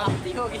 बाती होगी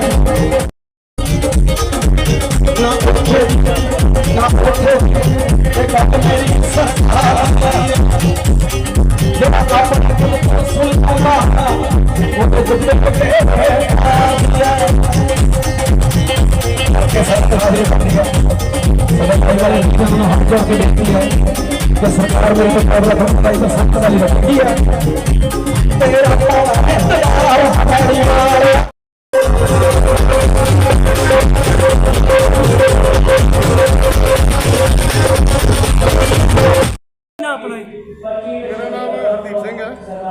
ਸਮਾਪਤੀ ਹੋ ਗਈ ਕੋਈ ਨਹੀਂ ਕੋਈ ਨੀ। ਸਰਕਾਰ ਮੇਰੇ ਕੋਲ ਕਾਬਲ ਕਰਨ ਦਾ ਸਖਤ ਵਾਲੀ ਰੱਖੀ ਹੈ ਤੇਰਾ ਇੰਤਜ਼ਾਰ ਹੈ ਯਾਰ ਨਾ ਆਪਣਾ ਜੀ। ਮੇਰਾ ਨਾਮ ਹਰਦੀਪ ਸਿੰਘ ਹੈ।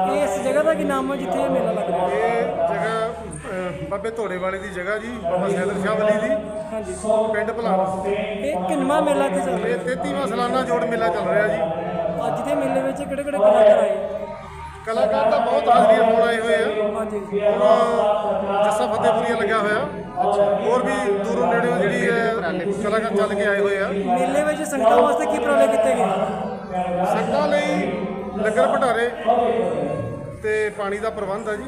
ਇਹ ਇਸ ਜਗ੍ਹਾ ਦਾ ਕੀ ਨਾਮ ਹੈ ਜਿੱਥੇ ਇਹ ਮੇਲਾ ਲੱਗ ਰਿਹਾ ਇਹ ਜਗ੍ਹਾ ਅਹ, ਬਾਬੇ ਧੋੜੇ ਵਾਲੇ ਦੀ ਜਗ੍ਹਾ ਜੀ ਬਾਬਾ ਸੈਦਰ ਸ਼ਾਹ ਵਲੀ ਦੀ ਹਾਂਜੀ। ਪਿੰਡ ਭਲਾਣਾ। ਇਹ ਕਿੰਨਵਾਂ ਮੇਲਾ ਇੱਥੇ ਚੱਲ ਰਿਹਾ? ਇਹ 33ਵਾਂ ਸਾਲਾਨਾ ਜੋੜ ਮੇਲਾ ਚੱਲ ਰਿਹਾ ਜੀ। ਅੱਜ ਦੇ ਮੇਲੇ ਵਿੱਚ ਕਿਹੜੇ ਕਿਹੜੇ ਕਲਾਕਾਰ ਆਏ? ਕਲਾਕਾਰ ਤਾਂ ਬਹੁਤ ਹਾਜ਼ਰੀਆਂ ਹੋਣ ਆਏ ਹੋਏ ਆ। ਹਾਂਜੀ। ਹੁਣ ਜੱਸਾ ਫਤਿਹਪੁਰੀਆ ਲੱਗਿਆ ਹੋਇਆ। ਹੋਰ ਵੀ ਦੂਰੋਂ ਨੇੜਿਓਂ ਜਿਹੜੀ ਹੈ ਕਲਾਕਾਰ ਚੱਲ ਕੇ ਆਏ ਹੋਏ ਆ। ਮੇਲੇ ਵਿੱਚ ਸੰਗਤਾਂ ਵਾਸਤੇ ਕੀ ਉਪਰਾਲੇ ਕੀਤੇ ਗਏ? ਸੰਗਤਾਂ ਲਈ ਲੰਗਰ ਭਟਾਰੇ ਤੇ ਪਾਣੀ ਦਾ ਪ੍ਰਬੰਧ ਆ ਜੀ।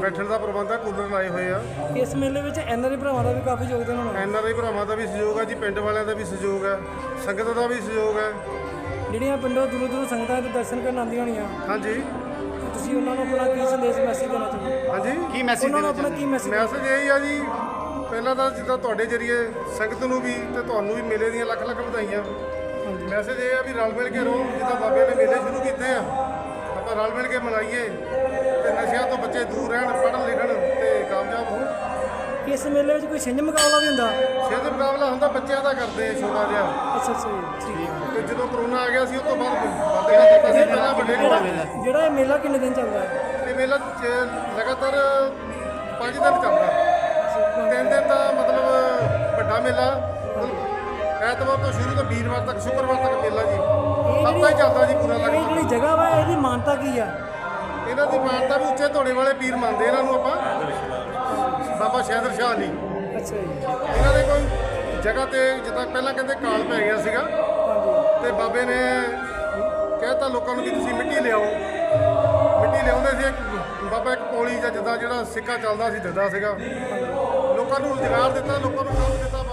ਬੈਠਣ ਦਾ ਪ੍ਰਬੰਧ ਆ ਕੂਲਰ ਲਾਏ ਹੋਏ ਆ। ਇਸ ਮੇਲੇ ਵਿੱਚ ਐਨਆਰਆਈ ਭਰਾਵਾਂ ਦਾ ਵੀ ਕਾਫੀ ਯੋਗਦਾਨ ਹੋਣਾ। ਐਨ ਆਰ ਆਈ ਭਰਾਵਾਂ ਦਾ ਵੀ ਸਹਿਯੋਗ ਆ ਜੀ ਪਿੰਡ ਵਾਲਿਆਂ ਦਾ ਵੀ ਸਹਿਯੋਗ ਹੈ ਸੰਗਤ ਦਾ ਵੀ ਸਹਿਯੋਗ ਹੈ ਜਿਹੜੀਆਂ ਪਿੰਡੋਂ ਦੂਰੋਂ ਦੂਰੋਂ ਸੰਗਤਾਂ ਦੇ ਦਰਸ਼ਨ ਕਰਨ ਆਉਂਦੀਆਂ ਹੋਣੀਆਂ। ਹਾਂਜੀ। ਤੁਸੀਂ ਉਹਨਾਂ ਨੂੰ ਆਪਣਾ ਕੀ ਸੰਦੇਸ਼ ਮੈਸੇਜ ਦੇਣਾ ਚਾਹੁੰਦੇ ਹੋ ਹਾਂਜੀ। ਕੀ ਮੈਸੇਜ ਉਹਨਾਂ ਨੂੰ ਆਪਣਾ ਕੀ ਮੈਸੇਜ ਮੈਸੇਜ ਇਹ ਹੀ ਆ ਜੀ ਪਹਿਲਾਂ ਤਾਂ ਜਿੱਦਾਂ ਤੁਹਾਡੇ ਜਰੀਏ ਸੰਗਤ ਨੂੰ ਵੀ ਤੇ ਤੁਹਾਨੂੰ ਵੀ ਮੇਲੇ ਦੀਆਂ ਲੱਖ ਲੱਖ ਵਧਾਈਆਂ। ਮੈਸੇਜ ਇਹ ਆ ਵੀ ਰਲ ਮਿਲ ਕੇ ਰਹੋ ਜਿੱਦਾਂ ਬਾਬੇ ਨੇ ਮੇਲੇ ਸ਼ੁਰੂ ਕੀਤੇ ਆ। ਆਪਾਂ ਰਲ ਮਿਲ ਕੇ ਮਨਾਈਏ ਤੇ ਨਸ਼ਿਆਂ ਤੋਂ ਬੱਚੇ ਦੂਰ ਰਹਿਣ ਪੜ੍ਹਨ ਲਿਖਣ ਤੇ ਕਾਮਯਾਬ ਹੋਣ। ਇਸ ਮੇਲੇ ਵਿੱਚ ਕੋਈ ਛਿੰਝ ਮੁਕਾਬਲਾ ਵੀ ਹੁੰਦਾ? ਸਿਹਤ ਮੁਕਾਬਲਾ ਹੁੰਦਾ ਬੱਚਿਆਂ ਦਾ ਕਰਦੇ ਆ ਛੋਟਾ ਜਿਹਾ। ਅੱਛਾ ਅੱਛਾ ਠੀਕ ਹੈ। ਤੇ ਜਦੋਂ ਕਰੋਨਾ ਆ ਗਿਆ ਸੀ ਉਸ ਤੋਂ ਬਾਅਦ ਬੰਦ ਕਰ ਦਿੱਤਾ ਸੀ ਪਹਿਲਾਂ ਵੱਡੇ ਜਿਹੜਾ ਇਹ ਮੇਲਾ ਕਿੰਨੇ ਦਿਨ ਚੱਲਦਾ? ਹੈ ਇਹ ਮੇਲਾ ਲਗਾਤਾਰ 5 ਦਿਨ ਚੱਲਦਾ। ਮੇਲਾ ਐਤਵਾਰ ਤੋਂ ਸ਼ੁਰੂ ਤੋਂ ਵੀਰਵਾਰ ਤੱਕ ਸ਼ੁੱਕਰਵਾਰ ਤੱਕ ਮੇਲਾ ਜੀ। ਹਫਤਾ ਹੀ ਚੱਲਦਾ ਜੀ ਪੂਰਾ ਇਹ ਜਿਹੜੀ ਜਗ੍ਹਾ ਵਾ ਇਹਦੀ ਮਾਨਤਾ ਕੀ ਆ? ਇਹਨਾਂ ਦੀ ਮਾਨਤਾ ਵੀ ਉੱਚੇ ਧੋਣੇ ਵਾਲੇ ਪੀਰ ਮੰਨਦੇ ਇਹਨਾਂ ਨੂੰ ਆਪਾਂ। ਬਾਬਾ ਸ਼ਹਿਦਰ ਸ਼ਾਹ ਲਈ ਅੱਛਾ ਜੀ। ਇਹਨਾਂ ਦੇ ਕੋਈ ਜਗ੍ਹਾ ਤੇ ਜਿੱਦਾਂ ਪਹਿਲਾਂ ਕਹਿੰਦੇ ਕਾਲ ਪੈ ਗਿਆ ਸੀਗਾ। ਤੇ ਬਾਬੇ ਨੇ ਕਹਿਤਾ ਲੋਕਾਂ ਨੂੰ ਵੀ ਤੁਸੀਂ ਮਿੱਟੀ ਲਿਆਓ। ਮਿੱਟੀ ਲਿਆਉਂਦੇ ਸੀ ਇੱਕ ਬਾਬਾ ਇੱਕ ਪੌਲੀ ਜਾਂ ਜਿੱਦਾਂ ਜਿਹੜਾ ਸਿੱਕਾ ਚੱਲਦਾ ਸੀ ਦਿੰਦਾ ਸੀਗਾ। ਲੋਕਾਂ ਨੂੰ ਰੁਜ਼ਗਾਰ ਦਿੱਤਾ ਲੋਕਾਂ ਨੂੰ ਕੰਮ